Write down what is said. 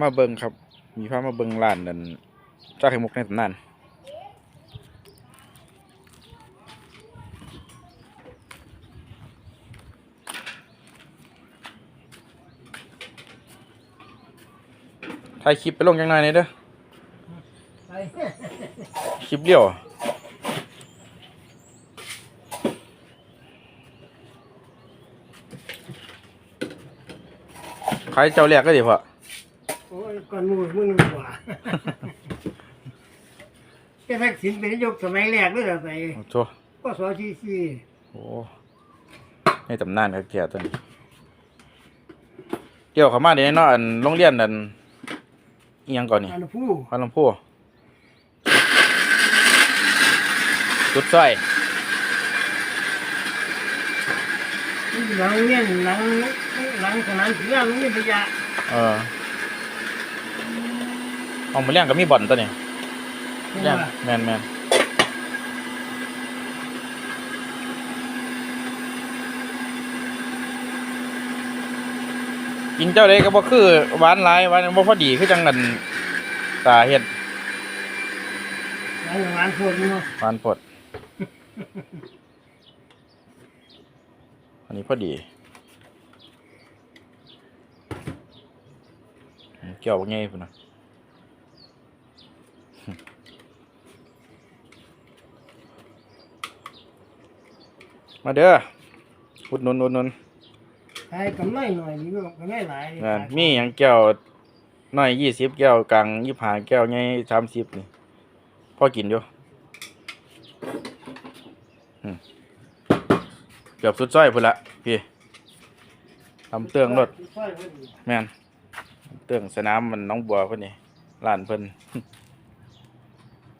มาเบิงครับ มีพามาเบิงร้านนั่นจ้าไข่มุกในตำนานถ่ายคลิปไปลงยังไงเนี่ยเด้อคลิปเดียวขายเจ้าแรกก็ดีพอ โอ้ยก่อนหมูมือหนึ่งกว่าแค่ทักษิณเป็นนายกสมัยแรกด้วยเหรอไปโอ้โหก็สอชีซีโอ้ในตำนานครับแก่ตัวนี้เกี่ยวเขามาเดี๋ยวเนาะอันโรงเรียนอันอิหยังก่อนนี่อันผู้พันลำพูจุดสร้อยหลังเนี่ยหลังหลังสนามกีฬาโรงเรียนพยา เออ เอามาเลี้ยงก็มีบ่อนตัวนี้เพราะเลี้ยงว่าแมนแมนกินเจ้าเด้ก็บ่คือหวานหลายหวานบ่พอดีคือจังกันตาเฮ็ดหลังหลานโพดเนาะหวานปดอันนี้พอดีอืมเกี่ยวง่ายพุ่นนะ มาเด้ออุดหนุนอุดหนุนขายกำไรหน่อยดีกว่ากำไรหลายงานมีอย่างแก้วน้อยยี่สิบแก้วกลางยี่ห้าแก้วใหญ่สามสิบนี่พอกินอยู่อืมเกือบสุดซอยพุ่นละพี่ทำเตืองรถซอยพอดีแม่นเตืองสนามมันน้องบัวเพิ่นนี่ร้านเพิ่น